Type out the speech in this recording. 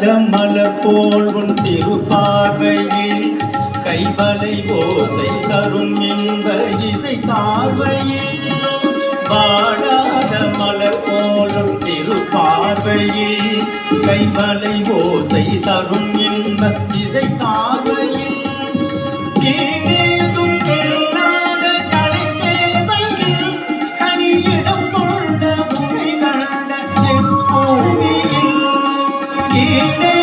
காத மலர் போல் உன் திருப்பார்வையில் கைவலை ஓசை தரும் இன்ப இசை பார்வையில். வாடாத மலர் போலும் திருப்பார்வையில் கைவலை ஓசை தரும் இன்ப இசை பார்வையில். Ele